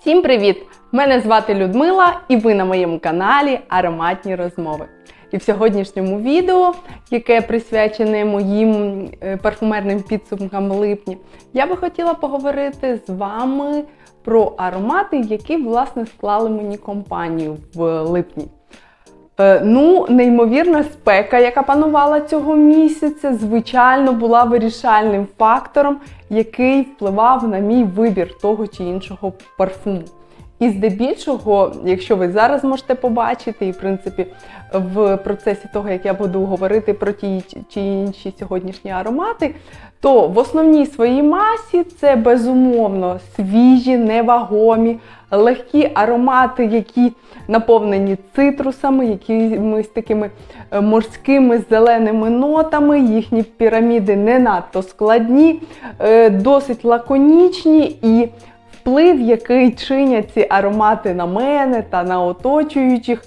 Всім привіт! Мене звати Людмила, і ви на моєму каналі Ароматні розмови. І в сьогоднішньому відео, яке присвячене моїм е, парфумерним підсумкам липні, я би хотіла поговорити з вами про аромати, які власне склали мені компанію в липні. Е, Ну, неймовірна спека, яка панувала цього місяця, звичайно, була вирішальним фактором, який впливав на мій вибір того чи іншого парфуму. І здебільшого, якщо ви зараз можете побачити, і в принципі в процесі того, як я буду говорити про ті чи інші сьогоднішні аромати, то в основній своїй масі це безумовно свіжі, невагомі, легкі аромати, які наповнені цитрусами, якимись такими е, морськими зеленими нотами. Їхні піраміди не надто складні, е, досить лаконічні і вплив, який чинять ці аромати на мене та на оточуючих.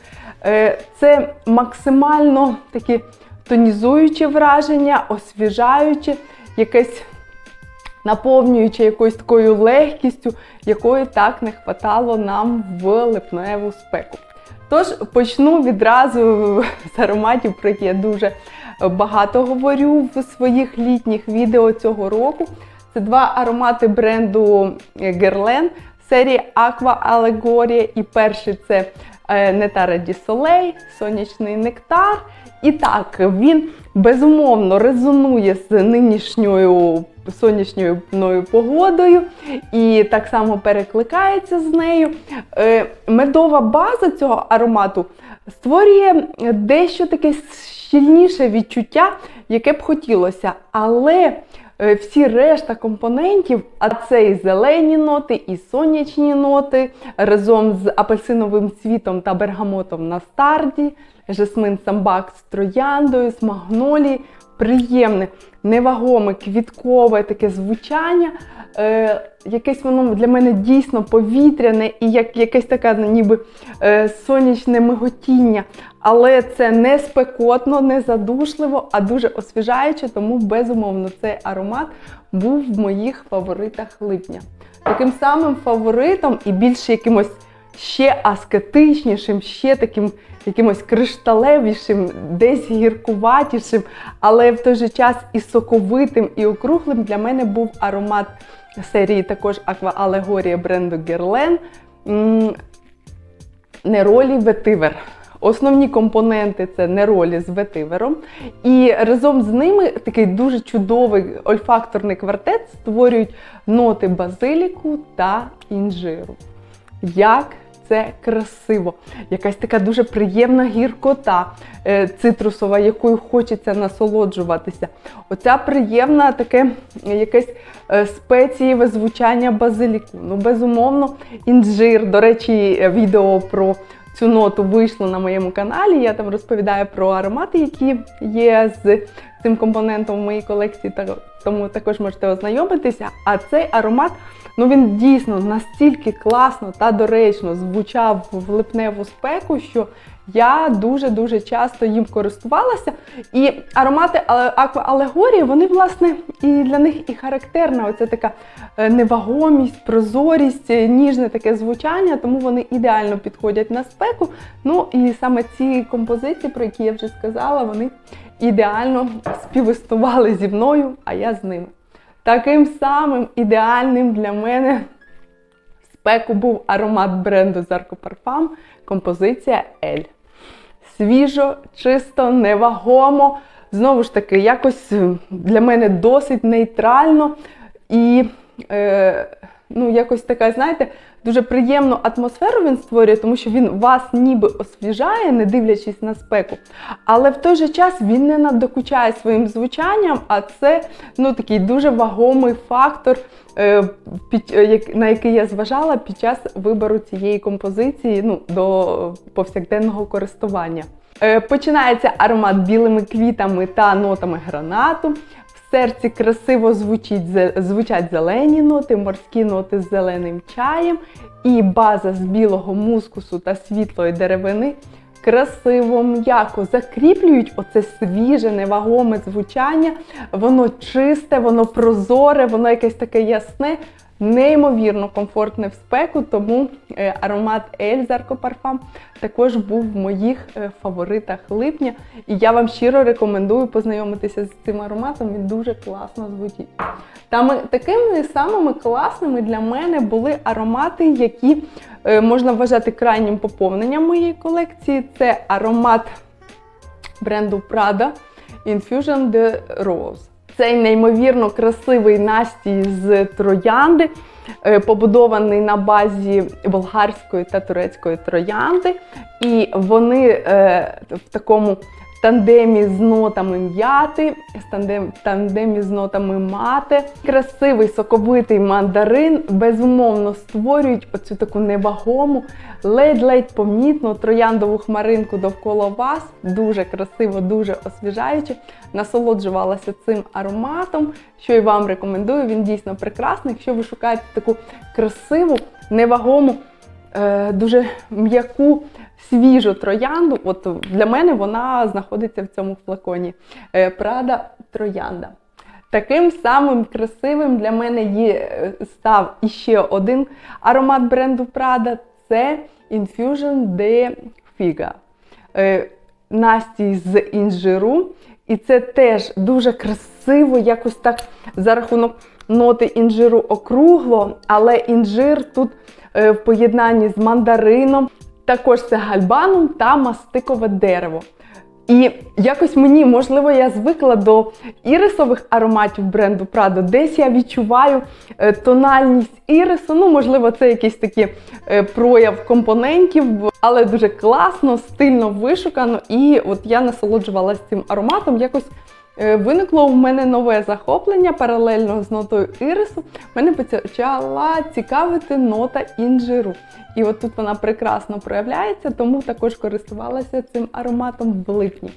Е, Це максимально такі тонізуюче враження, освіжаюче, якесь наповнююче якоюсь такою легкістю, якої так не хватало нам в липневу спеку. Тож почну відразу з ароматів, про які я дуже багато говорю в своїх літніх відео цього року. Це два аромати бренду Guerlain серії Aqua Allegoria. І перший це Нетара Ді Soleil, сонячний нектар. І так, він безумовно резонує з нинішньою сонячною погодою і так само перекликається з нею. Е, Медова база цього аромату створює дещо таке щільніше відчуття, яке б хотілося. Але е, всі решта компонентів, а це і зелені ноти, і сонячні ноти, разом з апельсиновим цвітом та бергамотом на старді, жасмин самбак з трояндою, з магнолії, приємне, невагоме, квіткове таке звучання. Е, Якесь воно для мене дійсно повітряне і як якесь таке ніби е, сонячне миготіння. Але це не спекотно, не задушливо, а дуже освіжаюче, тому безумовно цей аромат був в моїх фаворитах липня. Таким самим фаворитом і більш якимось ще аскетичнішим, ще таким якимось кришталевішим, десь гіркуватішим, але в той же час і соковитим, і округлим для мене був аромат серії також Aqua Allegoria бренду Guerlain Неролі Ветивер. Основні компоненти це неролі з ветивером. І разом з ними такий дуже чудовий ольфакторний квартет створюють ноти базиліку та інжиру. Як це красиво. Якась така дуже приємна гіркота е, цитрусова, якою хочеться насолоджуватися. Оця приємна таке якесь е, спецієве звучання базиліку. Ну, безумовно, інжир. До речі, відео про цю ноту вийшло на моєму каналі. Я там розповідаю про аромати, які є з цим компонентом в моїй колекції, тому також можете ознайомитися. А цей аромат. Ну він дійсно настільки класно та доречно звучав в липневу спеку, що я дуже-дуже часто їм користувалася. І аромати акваалегорії, вони, власне, і для них і характерна оця така е, невагомість, прозорість, ніжне таке звучання, тому вони ідеально підходять на спеку. Ну і саме ці композиції, про які я вже сказала, вони ідеально співістували зі мною, а я з ними. Таким самим ідеальним для мене в спеку був аромат бренду Zarco Parfum, композиція L. Свіжо, чисто, невагомо. Знову ж таки, якось для мене досить нейтрально і е, ну, якось така, знаєте, дуже приємну атмосферу він створює, тому що він вас ніби освіжає, не дивлячись на спеку. Але в той же час він не надокучає своїм звучанням, а це ну, такий дуже вагомий фактор, е, е, на який я зважала під час вибору цієї композиції ну, до повсякденного користування. Е, починається аромат білими квітами та нотами гранату серці красиво звучить, звучать зелені ноти, морські ноти з зеленим чаєм, і база з білого мускусу та світлої деревини красиво, м'яко закріплюють оце свіже, невагоме звучання. Воно чисте, воно прозоре, воно якесь таке ясне. Неймовірно комфортне в спеку, тому е, аромат Ель Зарко Парфам також був в моїх е, фаворитах липня. І я вам щиро рекомендую познайомитися з цим ароматом. Він дуже класно звучить. Там такими самими класними для мене були аромати, які е, можна вважати крайнім поповненням моєї колекції. Це аромат бренду Prada Infusion de Rose. Цей неймовірно красивий настій з троянди, е, побудований на базі болгарської та турецької троянди. І вони е, в такому тандемі з нотами м'яти, тандемі з нотами мати. Красивий соковитий мандарин безумовно створюють оцю таку невагому, ледь-ледь помітну трояндову хмаринку довкола вас. Дуже красиво, дуже освіжаюче. Насолоджувалася цим ароматом, що і вам рекомендую. Він дійсно прекрасний. Якщо ви шукаєте таку красиву, невагому, дуже м'яку свіжу троянду. От для мене вона знаходиться в цьому флаконі. Е, Прада Троянда. Таким самим красивим для мене є, е, став іще один аромат бренду Prada це Infusion de Figa. Е, Настій з інжиру. І це теж дуже красиво, якось так за рахунок ноти інжиру округло, але інжир тут е, в поєднанні з мандарином, також це гальбанум та мастикове дерево. І якось мені, можливо, я звикла до ірисових ароматів бренду Prado. Десь я відчуваю е, тональність ірису. Ну, можливо, це якийсь такий е, прояв компонентів, але дуже класно, стильно вишукано. І от я насолоджувалася цим ароматом. Якось е, виникло у мене нове захоплення паралельно з нотою ірису. Мене почала цікавити нота інжиру. І от тут вона прекрасно проявляється, тому також користувалася цим ароматом в липні.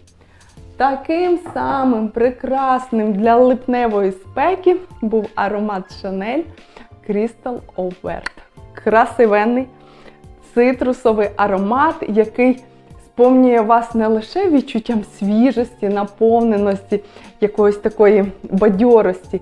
Таким самим прекрасним для липневої спеки був аромат Chanel Crystal Overt. Красивенний цитрусовий аромат, який сповнює вас не лише відчуттям свіжості, наповненості, якоїсь такої бадьорості,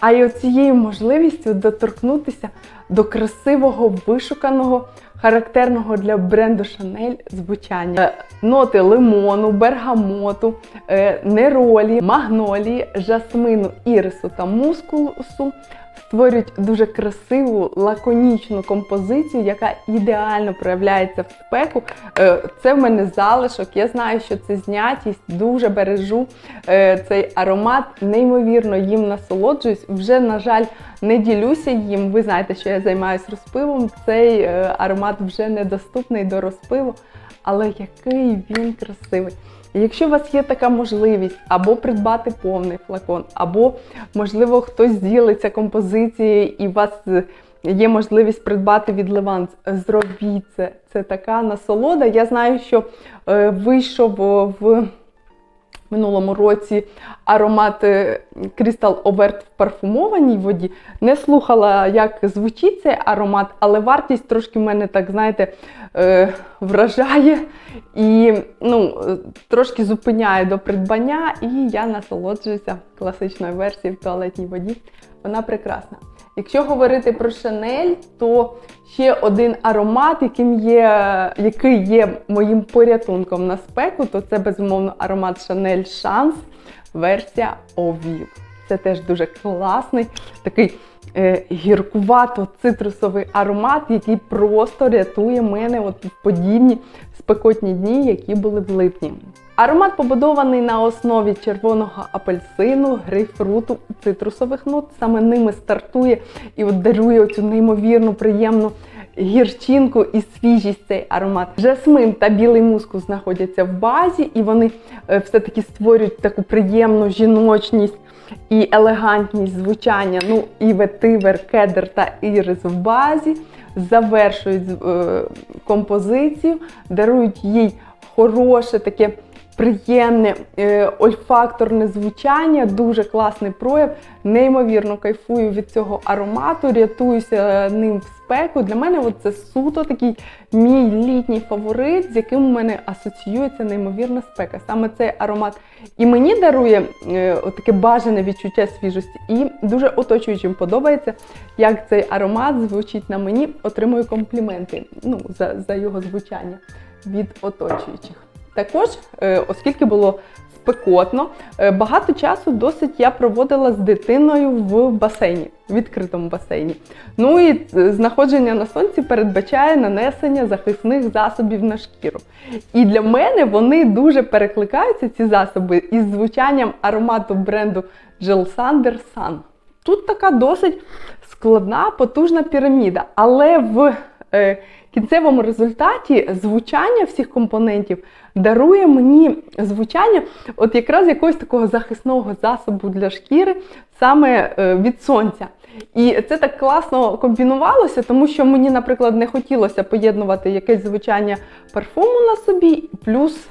а й оцією можливістю доторкнутися до красивого, вишуканого, характерного для бренду Chanel звучання. Е, Ноти лимону, бергамоту, е, неролі, магнолії, жасмину, ірису та мускусу створюють дуже красиву, лаконічну композицію, яка ідеально проявляється в спеку. Е, Це в мене залишок. Я знаю, що це знятість, дуже бережу е, цей аромат, неймовірно їм насолоджуюсь. Вже, на жаль, не ділюся їм. Ви знаєте, що я займаюся розпивом. Цей е, аромат вже недоступний до розпиву, але який він красивий. Якщо у вас є така можливість або придбати повний флакон, або, можливо, хтось ділиться композицією і у вас е, є можливість придбати від Леванс, зробіть це. Це така насолода. Я знаю, що е, вийшов в минулому році аромат е, Crystal Overt в парфумованій воді. Не слухала, як звучить цей аромат, але вартість трошки в мене, так знаєте, е, вражає і ну, трошки зупиняє до придбання, і я насолоджуюся класичною версією в туалетній воді. Вона прекрасна. Якщо говорити про Шанель, то ще один аромат, яким є, який є моїм порятунком на спеку, то це безумовно аромат Шанель Шанс, версія Овів. Це теж дуже класний, такий е, гіркувато-цитрусовий аромат, який просто рятує мене от подібні спекотні дні, які були в липні. Аромат побудований на основі червоного апельсину, грейпфруту, цитрусових нот. Саме ними стартує і от дарує оцю неймовірну, приємну гірчинку і свіжість цей аромат. Жасмин та білий мускус знаходяться в базі, і вони е, все-таки створюють таку приємну жіночність і елегантність звучання. Ну, і ветивер, кедр та ірис в базі завершують е, композицію, дарують їй хороше таке приємне е, ольфакторне звучання, дуже класний прояв. Неймовірно кайфую від цього аромату, рятуюся ним в спеку. Для мене от це суто такий мій літній фаворит, з яким у мене асоціюється неймовірна спека. Саме цей аромат і мені дарує е, таке бажане відчуття свіжості, і дуже оточуючим подобається, як цей аромат звучить на мені, отримую компліменти ну, за, за його звучання від оточуючих. Також, е, оскільки було спекотно, е, багато часу досить я проводила з дитиною в басейні, в відкритому басейні. Ну і е, знаходження на сонці передбачає нанесення захисних засобів на шкіру. І для мене вони дуже перекликаються, ці засоби, із звучанням аромату бренду Gel Sander Sun. Тут така досить складна, потужна піраміда, але в кінцевому результаті звучання всіх компонентів дарує мені звучання от якраз якогось такого захисного засобу для шкіри саме е, від сонця. І це так класно комбінувалося, тому що мені, наприклад, не хотілося поєднувати якесь звучання парфуму на собі, плюс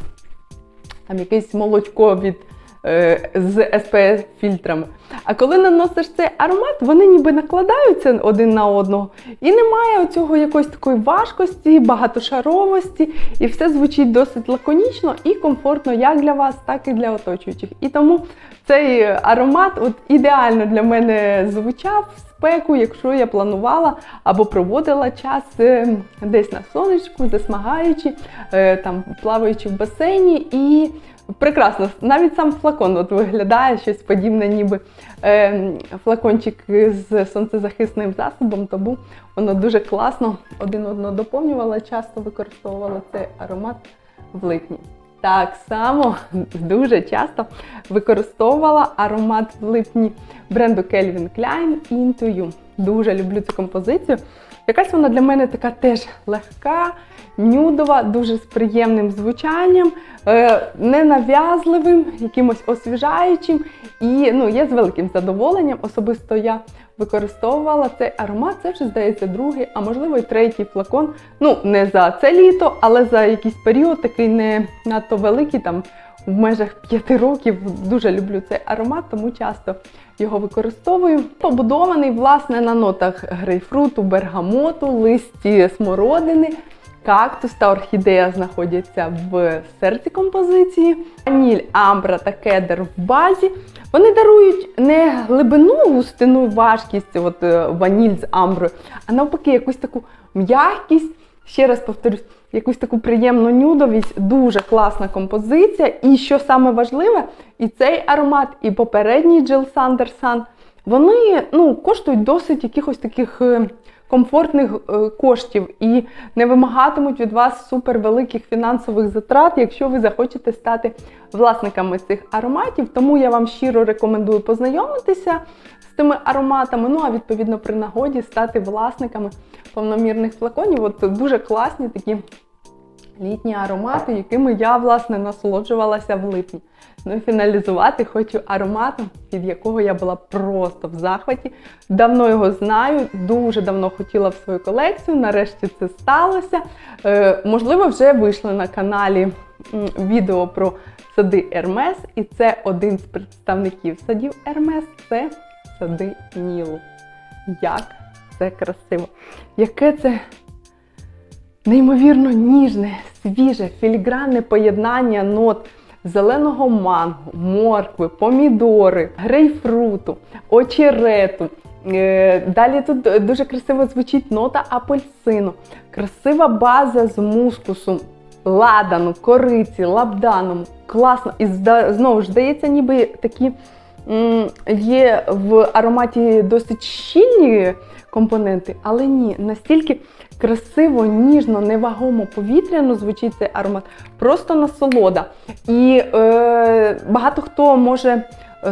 там якесь молочко від з SPF фільтрами. А коли наносиш цей аромат, вони ніби накладаються один на одного, і немає оцього якоїсь такої важкості, багатошаровості, і все звучить досить лаконічно і комфортно як для вас, так і для оточуючих. І тому цей аромат от ідеально для мене звучав в спеку, якщо я планувала або проводила час е, десь на сонечку, засмагаючи, е, там плаваючи в басейні і. Прекрасно, навіть сам флакон от виглядає щось подібне, ніби е, флакончик з сонцезахисним засобом, тому воно дуже класно один одного доповнювало, часто використовувала цей аромат в липні. Так само дуже часто використовувала аромат в липні бренду Calvin Klein Into You. Дуже люблю цю композицію. Якась вона для мене така теж легка, нюдова, дуже з приємним звучанням, е, ненав'язливим, якимось освіжаючим. І ну, я з великим задоволенням особисто я використовувала цей аромат. Це вже здається другий, а можливо і третій флакон. Ну, не за це літо, але за якийсь період, такий не надто великий, там в межах п'яти років. Дуже люблю цей аромат, тому часто його використовую. Побудований, власне, на нотах грейпфруту, бергамоту, листі смородини. Кактус та орхідея знаходяться в серці композиції. Ваніль, амбра та кедр в базі. Вони дарують не глибину, густину, важкість, от е, ваніль з амброю, а навпаки, якусь таку м'якість. Ще раз повторюсь, якусь таку приємну нюдовість, дуже класна композиція. І що саме важливе, і цей аромат, і попередній Jill Sanderson, вони ну, коштують досить якихось таких е, комфортних е, коштів і не вимагатимуть від вас супервеликих фінансових затрат, якщо ви захочете стати власниками цих ароматів. Тому я вам щиро рекомендую познайомитися з тими ароматами. Ну а відповідно при нагоді стати власниками повномірних флаконів. От дуже класні такі літні аромати, якими я, власне, насолоджувалася в липні. Ну і фіналізувати хочу ароматом, від якого я була просто в захваті. Давно його знаю, дуже давно хотіла в свою колекцію. Нарешті це сталося. Е, можливо, вже вийшло на каналі відео про сади Ермес, і це один з представників садів Ермес це сади Нілу. Як це красиво! Яке це неймовірно ніжне, свіже, філігранне поєднання нот зеленого манго, моркви, помідори, грейпфруту, очерету. Е, Далі тут дуже красиво звучить нота апельсину, красива база з мускусу, ладану, кориці, лабдану. Класно. І знову ж здається, ніби такі є в ароматі досить щільні компоненти, але ні, настільки красиво, ніжно, невагомо повітряно звучить цей аромат, просто насолода. І е, багато хто може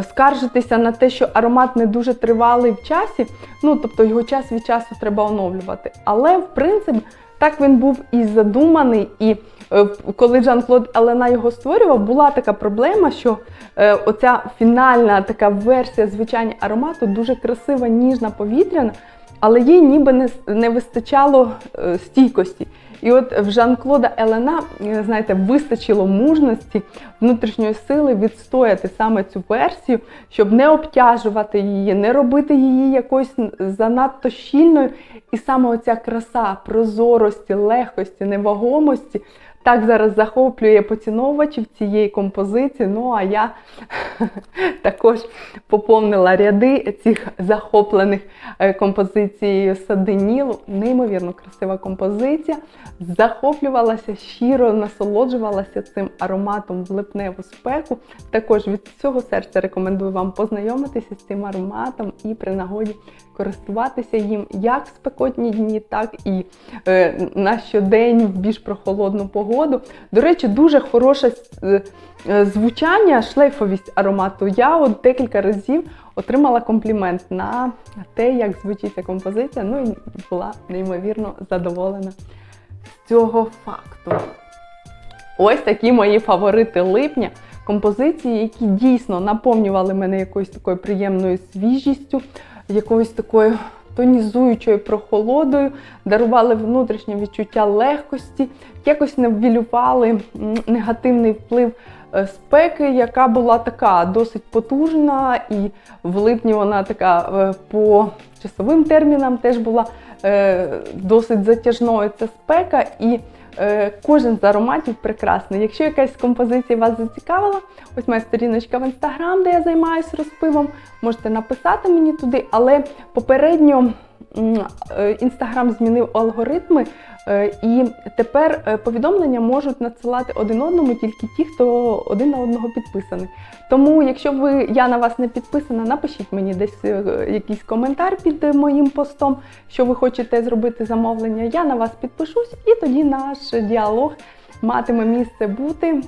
скаржитися на те, що аромат не дуже тривалий в часі, ну тобто його час від часу треба оновлювати. Але в принципі так він був і задуманий. І е, коли Жан-Клод Алена його створював, була така проблема, що е, оця фінальна така версія звучання аромату дуже красива, ніжна, повітряна, але їй ніби не, не вистачало е, стійкості. І от в Жан-Клода Елена, знаєте, вистачило мужності, внутрішньої сили відстояти саме цю версію, щоб не обтяжувати її, не робити її якоюсь занадто щільною. І саме оця краса прозорості, легкості, невагомості так зараз захоплює поціновувачів цієї композиції. Ну а я також поповнила ряди цих захоплених е, композицією Саденілу. Неймовірно красива композиція. Захоплювалася щиро, насолоджувалася цим ароматом в липневу спеку. Також від цього серця рекомендую вам познайомитися з цим ароматом і при нагоді користуватися їм як в спекотні дні, так і е, на щодень в більш прохолодну погоду. До речі, дуже хороше е, е, звучання, шлейфовість аромату. Я от декілька разів отримала комплімент на те, як звучить ця композиція. Ну і була неймовірно задоволена з цього факту. Ось такі мої фаворити липня. Композиції, які дійсно наповнювали мене якоюсь такою приємною свіжістю, якоюсь такою тонізуючою прохолодою, дарували внутрішнє відчуття легкості, якось не ввілювали негативний вплив е, спеки, яка була така досить потужна, і в липні вона така е, по часовим термінам теж була е, досить затяжною ця спека. І Кожен з ароматів прекрасний. Якщо якась композиція вас зацікавила, ось моя сторіночка в інстаграм, де я займаюся розпивом, можете написати мені туди, але попередньо інстаграм змінив алгоритми, е, і тепер е, повідомлення можуть надсилати один одному тільки ті, хто один на одного підписаний. Тому, якщо ви я на вас не підписана, напишіть мені десь якийсь коментар під моїм постом, що ви хочете зробити замовлення. Я на вас підпишусь, і тоді наш діалог матиме місце бути.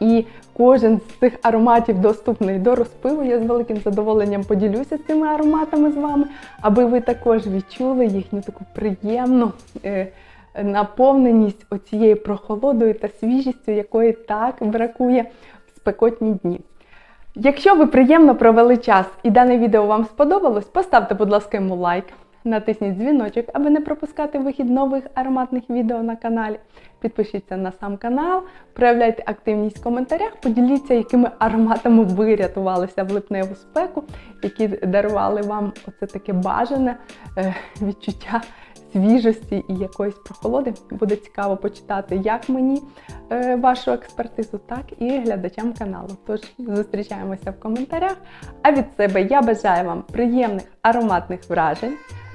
І кожен з цих ароматів доступний до розпиву. Я з великим задоволенням поділюся цими ароматами з вами, аби ви також відчули їхню таку приємну е, наповненість оцією прохолодою та свіжістю, якої так бракує в спекотні дні. Якщо ви приємно провели час і дане відео вам сподобалось, поставте, будь ласка, йому лайк. Натисніть дзвіночок, аби не пропускати вихід нових ароматних відео на каналі. Підпишіться на сам канал, проявляйте активність в коментарях, поділіться, якими ароматами ви рятувалися в липневу спеку, які дарували вам оце таке бажане е, відчуття свіжості і якоїсь прохолоди. Буде цікаво почитати як мені е, вашу експертизу, так і глядачам каналу. Тож зустрічаємося в коментарях. А від себе я бажаю вам приємних ароматних вражень.